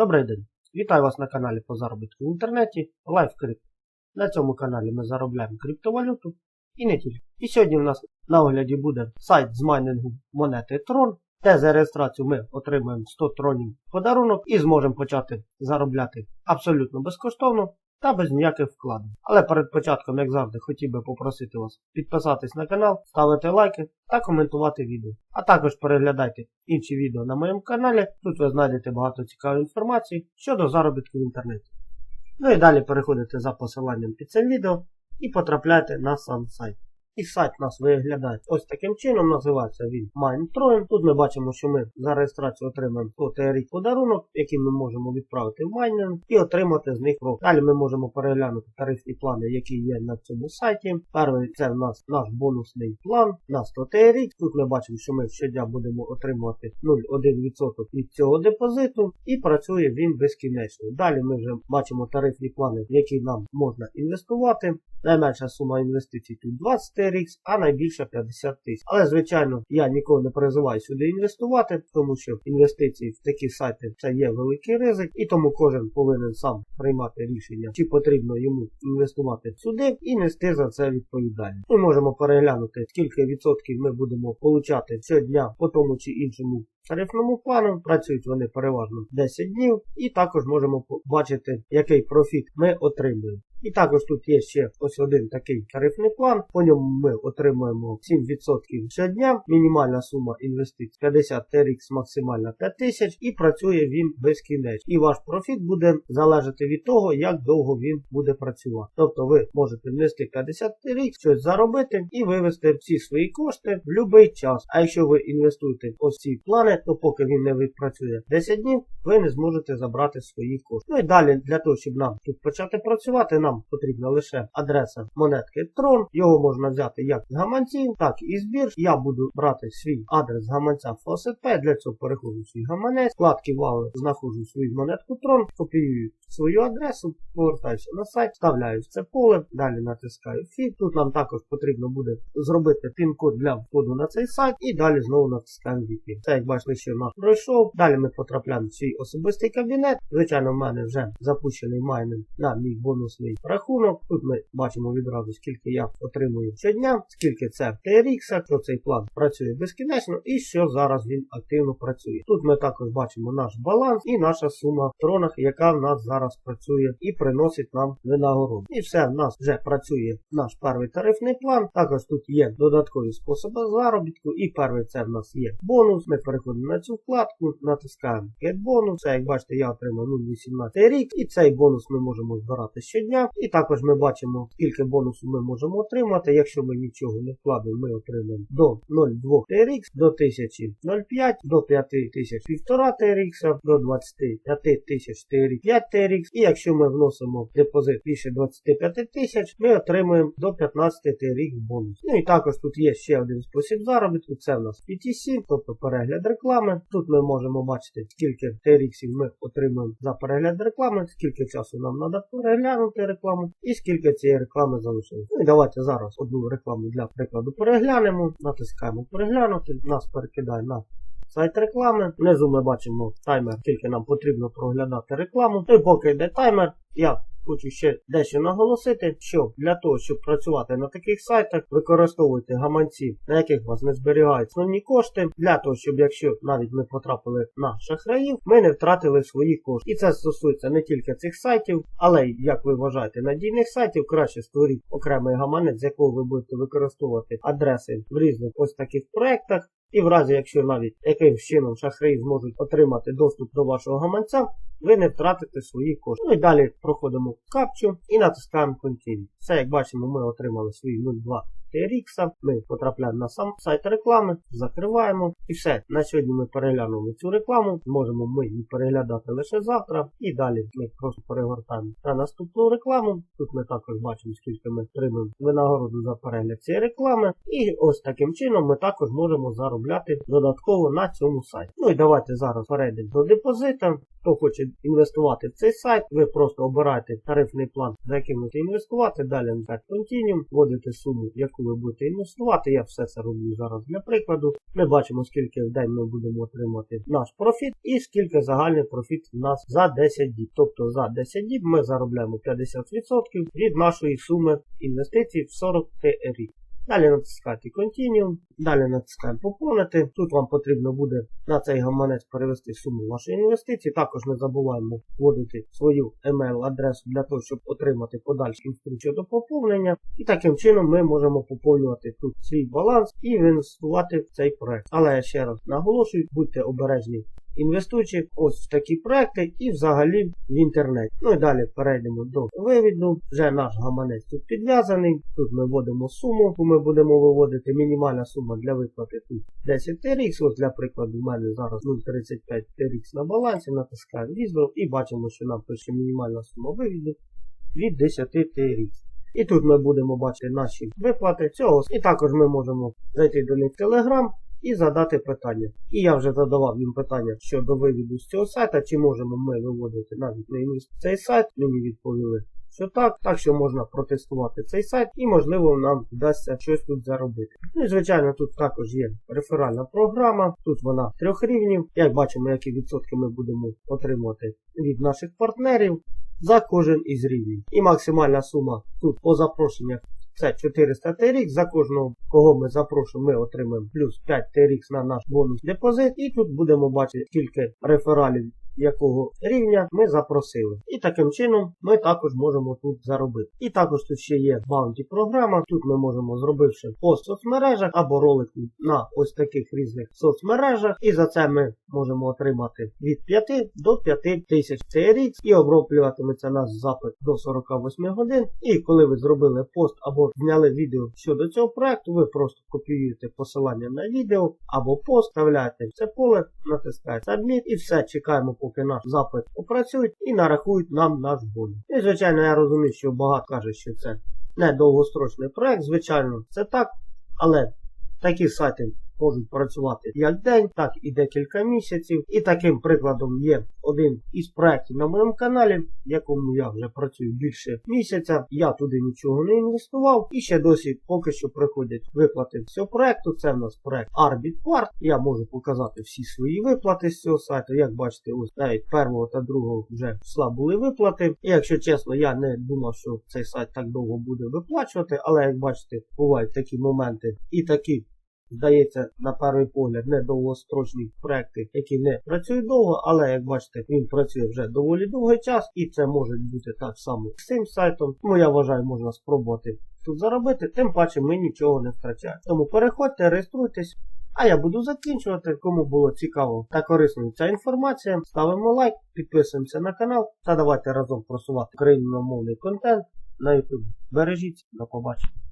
Добрий день! Вітаю вас на каналі по заробітку в інтернеті LiveCrypt. На цьому каналі ми заробляємо криптовалюту і не тільки. І сьогодні в нас на огляді буде сайт з майнингу монети Tron, де за реєстрацію ми отримаємо 100 тронів подарунок і зможемо почати заробляти абсолютно безкоштовно та без ніяких вкладень. Але перед початком, як завжди, хотів би попросити вас підписатись на канал, ставити лайки та коментувати відео. А також переглядайте інші відео на моєму каналі. Тут ви знайдете багато цікавої інформації щодо заробітку в інтернеті. Ну і далі переходите за посиланням під цим відео і потрапляйте на сам сайт. І сайт у нас виглядає ось таким чином, називається він MineTroin. Тут ми бачимо, що ми за реєстрацію отримаємо 100 TRX подарунок, який ми можемо відправити в майнінг і отримати з них профіт. Далі ми можемо переглянути тарифні плани, які є на цьому сайті. Перший це в нас наш бонусний план на 100 TRX. Тут ми бачимо, що ми щодня будемо отримувати 0,1% від цього депозиту і працює він безкінечно. Далі ми вже бачимо тарифні плани, в які нам можна інвестувати. Найменша сума інвестицій тут 20 TRX, а найбільше 50 тисяч. Але, звичайно, я нікого не призиваю сюди інвестувати, тому що інвестиції в такі сайти це є великий ризик, і тому кожен повинен сам приймати рішення, чи потрібно йому інвестувати сюди і нести за це відповідальність. Ми можемо переглянути, скільки відсотків ми будемо получати щодня по тому чи іншому тарифному плану. Працюють вони переважно 10 днів, і також можемо побачити, який профіт ми отримуємо. І також тут є ще ось один такий тарифний план. По ньому ми отримуємо 7% щодня. Мінімальна сума інвестицій 50 TRX, максимальна 5000 і працює він безкінечно. І ваш профіт буде залежати від того, як довго він буде працювати. Тобто ви можете внести 50 TRX, щось заробити і вивести всі свої кошти в будь-який час. А якщо ви інвестуєте ось ці плани, то поки він не відпрацює 10 днів, ви не зможете забрати свої кошти. Ну і далі для того, щоб нам тут почати працювати, нам потрібна лише адреса монетки Tron. Його можна взяти як з гаманців, так і з бірж. Я буду брати свій адрес гаманця FaucetPay. Для цього переходжу свій гаманець, вкладки вали знаходжу свою монетку Tron, копіюю свою адресу, повертаюся на сайт, вставляю в це поле, далі натискаю Feed. Тут нам також потрібно буде зробити пін-код для входу на цей сайт і далі знову натискаємо VPN. Це як бачите, наш пройшов. Далі ми потрапляємо в свій особистий кабінет. Звичайно, в мене вже запущений майнинг на мій бонусний рахунок. Тут ми бачимо відразу, скільки я отримую щодня, скільки це TRX, що цей план працює безкінечно і що зараз він активно працює. Тут ми також бачимо наш баланс і наша сума в тронах, яка в нас зараз працює і приносить нам винагороду. І все, в нас вже працює наш перший тарифний план. Також тут є додаткові способи заробітку. І перший це в нас є бонус. Ми переходимо на цю вкладку, натискаємо Get бонус. Як бачите, я отримав 0,18 рік, і цей бонус ми можемо збирати щодня. І також ми бачимо, скільки бонусу ми можемо отримати. Якщо ми нічого не вкладемо, ми отримаємо до 0,2 TRX, до 1000 0,5, до 5000 1,5 TRX, до 25 тисяч 5 TRX. І якщо ми вносимо депозит більше 25 тисяч, ми отримуємо до 15 TRX бонус. Ну і також тут є ще один спосіб заробітку. Це в нас PTC, тобто перегляд реклами. Тут ми можемо бачити, скільки TRX ми отримуємо за перегляд реклами, скільки часу нам треба переглянути рекламу і скільки цієї реклами залишилось. Ну і давайте зараз одну рекламу для прикладу переглянемо. Натискаємо переглянути, нас перекидає на сайт реклами. Внизу ми бачимо таймер, скільки нам потрібно проглядати рекламу. І поки йде таймер, я Хочу ще дещо наголосити, що для того, щоб працювати на таких сайтах, використовуйте гаманці, на яких вас не зберігають основні кошти, для того, щоб якщо навіть ми потрапили на шахраїв, ми не втратили свої кошти. І це стосується не тільки цих сайтів, але й, як ви вважаєте, надійних сайтів, краще створіть окремий гаманець, з якого ви будете використовувати адреси в різних ось таких проєктах. І в разі, якщо навіть якимсь чином шахраї зможуть отримати доступ до вашого гаманця, ви не втратите свої кошти. Ну і далі проходимо капчу і натискаємо Continue. Все, як бачимо, ми отримали свої 0,2 TRX. Ми потрапляємо на сам сайт реклами, закриваємо. І все. На сьогодні ми переглянули цю рекламу. Можемо ми її переглядати лише завтра. І далі ми просто перегортаємо на наступну рекламу. Тут ми також бачимо, скільки ми отримаємо винагороду за перегляд цієї реклами. І ось таким чином ми також можемо заробляти додатково на цьому сайті. Ну і давайте зараз перейдемо до депозита. Хто хоче інвестувати в цей сайт, ви просто обираєте тарифний план, за яким будете інвестувати. Далі на Continuum, вводите суму, яку ви будете інвестувати. Я все це роблю зараз для прикладу. Ми бачимо, скільки в день ми будемо отримати наш профіт і скільки загальний профіт у нас за 10 діб. Тобто за 10 діб ми заробляємо 50% від нашої суми інвестицій в 40 TRX. Далі натискаєте Continuum, далі натискаємо поповнити. Тут вам потрібно буде на цей гаманець перевести суму вашої інвестиції. Також не забуваємо вводити свою email адресу для того, щоб отримати подальші інструкції до поповнення. І таким чином ми можемо поповнювати тут свій баланс і інвестувати в цей проект. Але я ще раз наголошую, будьте обережні. Інвестуючи ось в такі проекти і взагалі в інтернеті. Ну і далі перейдемо до вивіду. Вже наш гаманець тут підв'язаний. Тут ми вводимо суму, яку ми будемо виводити. Мінімальна сума для виплати тут 10 TRX. Ось для прикладу, у мене зараз 0,35 TRX на балансі. Натискаємо візбор і бачимо, що нам пише мінімальна сума вивіду від 10 TRX. І тут ми будемо бачити наші виплати цього. І також ми можемо зайти до них в Telegram і задати питання. І я вже задавав їм питання щодо вивіду з цього сайта, чи можемо ми виводити навіть на цей сайт. Мені відповіли, що так, так що можна протестувати цей сайт і можливо нам вдасться щось тут заробити. Ну і звичайно, тут також є реферальна програма, тут вона трьох рівнів. Як бачимо, які відсотки ми будемо отримувати від наших партнерів за кожен із рівнів. І максимальна сума тут по запрошеннях це 400 TRX. За кожного, кого ми запрошуємо, ми отримаємо плюс 5 TRX на наш бонус депозит. І тут будемо бачити, скільки рефералів якого рівня ми запросили. І таким чином ми також можемо тут заробити. І також тут ще є баунті програма. Тут ми можемо, зробивши в соцмережах або ролик на ось таких різних соцмережах. І за це ми можемо отримати від 5 до 5 тисяч TRX і оброблюватиметься наш запит до 48 годин. І коли ви зробили пост або зняли відео щодо цього проекту, ви просто копіюєте посилання на відео або пост, вставляєте в це поле, натискаєте Submit і все, чекаємо, поки наш запит опрацюють і нарахують нам наш бонус. І звичайно, я розумію, що багато каже, що це не довгострочний проект, звичайно, це так, але такі сайти можуть працювати як день, так і декілька місяців. І таким прикладом є один із проєктів на моєму каналі, в якому я вже працюю більше місяця. Я туди нічого не інвестував. І ще досі поки що приходять виплати з цього проєкту. Це в нас проєкт Arbitpart. Я можу показати всі свої виплати з цього сайту. Як бачите, ось навіть першого та другого вже числа були виплати. І якщо чесно, я не думав, що цей сайт так довго буде виплачувати, але як бачите, бувають такі моменти і такі здається, на перший погляд, не довгострочні проекти, які не працюють довго, але як бачите, він працює вже доволі довгий час, і це може бути так само з цим сайтом. Тому я вважаю, можна спробувати тут заробити, тим паче ми нічого не втрачаємо. Тому переходьте, реєструйтесь. А я буду закінчувати. Кому було цікаво та корисно ця інформація, ставимо лайк, підписуємося на канал та давайте разом просувати україномовний контент на YouTube. Бережіть, до побачення.